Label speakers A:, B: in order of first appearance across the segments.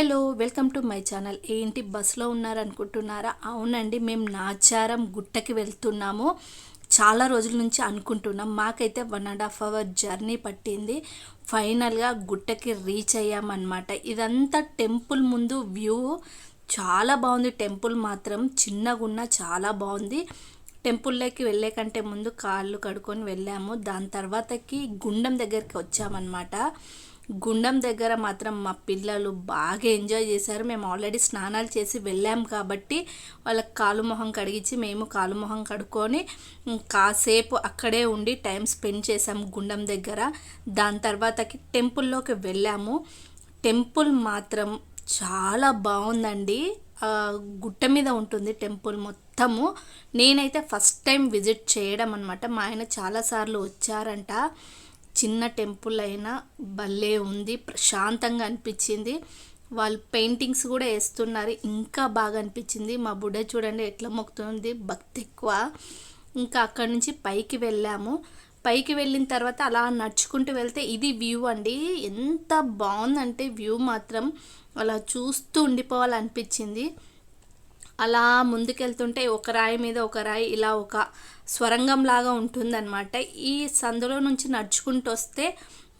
A: Hello welcome to my channel. ఏంటి బస్సులో ఉన్నారనుకుంటున్నారా? అవునండి మేము నాచారం గుట్టకి వెళ్తున్నాము. చాలా రోజుల నుంచి అనుకుంటున్నాం. మాకైతే one and half hour journey పట్టింది. ఫైనల్గా గుట్టకి రీచ్ అయ్యామన్నమాట. ఇదంతా టెంపుల్ ముందు వ్యూ. చాలా బాగుంది టెంపుల్ మాత్రం. చిన్నగా ఉన్న చాలా బాగుంది. టెంపుల్లోకి వెళ్ళే కంటే ముందు కాళ్ళు కడుక్కొని వెళ్ళాము. దాని తర్వాతకి గుండం దగ్గరికి వచ్చామన్నమాట. గుండం దగ్గర మాత్రం మా పిల్లలు బాగా ఎంజాయ్ చేశారు. మేము ఆల్రెడీ స్నానాలు చేసి వెళ్ళాం కాబట్టి వాళ్ళకి కాలు మొహం కడిగించి మేము కాలు మొహం కడుక్కొని కాసేపు అక్కడే ఉండి టైం స్పెండ్ చేసాము గుండం దగ్గర. దాని తర్వాతకి టెంపుల్లోకి వెళ్ళాము. టెంపుల్ మాత్రం చాలా బాగుందండి. గుట్ట మీద ఉంటుంది టెంపుల్ మొత్తము. నేనైతే ఫస్ట్ టైం విజిట్ చేయడం అనమాట మా ఆయన చాలాసార్లు వచ్చారంట. చిన్న టెంపుల్ అయినా భలే ఉంది ప్రశాంతంగా అనిపించింది. వాళ్ళు పెయింటింగ్స్ కూడా వేస్తున్నారు ఇంకా బాగా అనిపించింది. మా బుడ్డ చూడండి ఎట్లా మొక్కుతుంది భక్తి ఎక్కువ. ఇంకా అక్కడి నుంచి పైకి వెళ్ళాము. పైకి వెళ్ళిన తర్వాత అలా నడుచుకుంటూ వెళ్తే ఇది వ్యూ అండి. ఎంత బాగుందంటే వ్యూ మాత్రం అలా చూస్తూ ఉండిపోవాలనిపించింది. అలా ముందుకెళ్తుంటే ఒక రాయి మీద ఒక రాయి ఇలా ఒక స్వరంగం లాగా ఉంటుందన్నమాట. ఈ సందులో నుంచి నడుచుకుంటూ వస్తే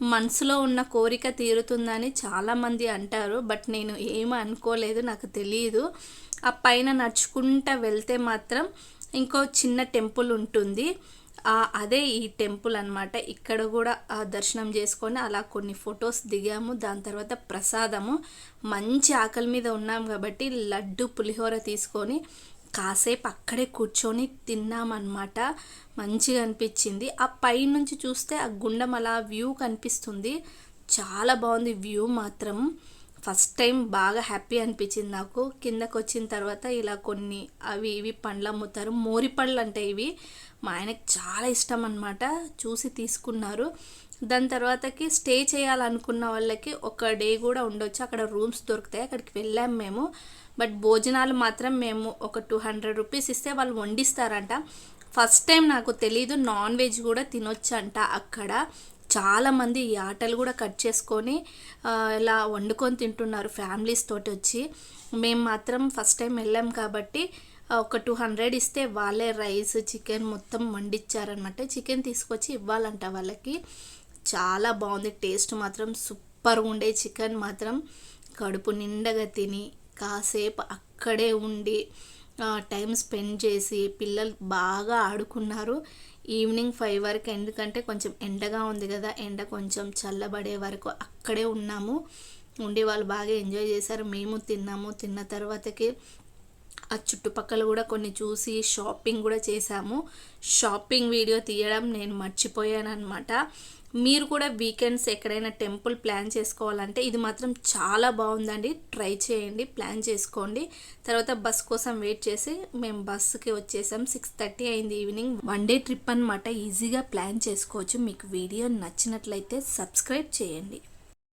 A: మనసులో ఉన్న కోరిక తీరుతుందని చాలామంది అంటారు. బట్ నేను ఏమీ అనుకోలేదు నాకు తెలియదు ఆ పైన నడుచుకుంటూ వెళ్తే మాత్రం ఇంకో చిన్న టెంపుల్ ఉంటుంది. అదే ఈ టెంపుల్ అనమాట ఇక్కడ కూడా దర్శనం చేసుకొని అలా కొన్ని ఫొటోస్ దిగాము. దాని తర్వాత ప్రసాదము. మంచి ఆకలి మీద ఉన్నాం కాబట్టి లడ్డు పులిహోర తీసుకొని కాసేపు అక్కడే కూర్చొని తిన్నామన్నమాట. మంచిగా అనిపించింది. ఆ పైనుంచి చూస్తే ఆ గుండం అలా వ్యూ కనిపిస్తుంది. చాలా బాగుంది వ్యూ మాత్రం. ఫస్ట్ టైం బాగా హ్యాపీ అనిపించింది నాకు. కిందకు వచ్చిన తర్వాత ఇలా కొన్ని అవి ఇవి పండ్లు అమ్ముతారు. మోరి పండ్లు అంటే ఇవి మా ఆయనకి చాలా ఇష్టం అనమాట చూసి తీసుకున్నారు. దాని తర్వాతకి స్టే చేయాలనుకున్న వాళ్ళకి ఒక డే కూడా ఉండొచ్చు. అక్కడ రూమ్స్ దొరుకుతాయి. అక్కడికి వెళ్ళాము మేము. బట్ భోజనాలు మాత్రం మేము ఒక టూ హండ్రెడ్ రూపీస్ ఇస్తే వాళ్ళు వండిస్తారంట. ఫస్ట్ టైం నాకు తెలీదు. నాన్ వెజ్ కూడా తినొచ్చంట అక్కడ. చాలామంది ఈ ఆటలు కూడా కట్ చేసుకొని ఇలా వండుకొని తింటున్నారు ఫ్యామిలీస్ తోటి వచ్చి. మేము మాత్రం ఫస్ట్ టైం వెళ్ళాం కాబట్టి ఒక టూ హండ్రెడ్ ఇస్తే వాళ్ళే రైస్ చికెన్ మొత్తం వండిచ్చారనమాట చికెన్ తీసుకొచ్చి ఇవ్వాలంట వాళ్ళకి. చాలా బాగుంది టేస్ట్ మాత్రం సూపర్ ఉండే చికెన్ మాత్రం. కడుపు నిండగా తిని కాసేపు అక్కడే ఉండి టైం స్పెండ్ చేసి పిల్లలు బాగా ఆడుకున్నారు. ఈవినింగ్ ఫైవ్ వరకు ఎందుకంటే కొంచెం ఎండగా ఉంది కదా ఎండ కొంచెం చల్లబడే వరకు అక్కడే ఉన్నాము. ఉండి వాళ్ళు బాగా ఎంజాయ్ చేశారు. మేము తిన్నాము. తిన్న తర్వాతకి ఆ చుట్టుపక్కల కూడా కొన్ని చూసి షాపింగ్ కూడా చేశాము. షాపింగ్ వీడియో తీయడం నేను మర్చిపోయాను అనమాట మీరు కూడా వీకెండ్స్ ఎక్కడైనా టెంపుల్ ప్లాన్ చేసుకోవాలంటే ఇది మాత్రం చాలా బాగుందండి. ట్రై చేయండి ప్లాన్ చేసుకోండి. తర్వాత బస్ కోసం వెయిట్ చేసి మేము బస్సుకి వచ్చేసాం. సిక్స్ థర్టీ అయింది ఈవినింగ్. వన్ డే ట్రిప్ అనమాట ఈజీగా ప్లాన్ చేసుకోవచ్చు. మీకు వీడియో నచ్చినట్లయితే సబ్స్క్రైబ్ చేయండి.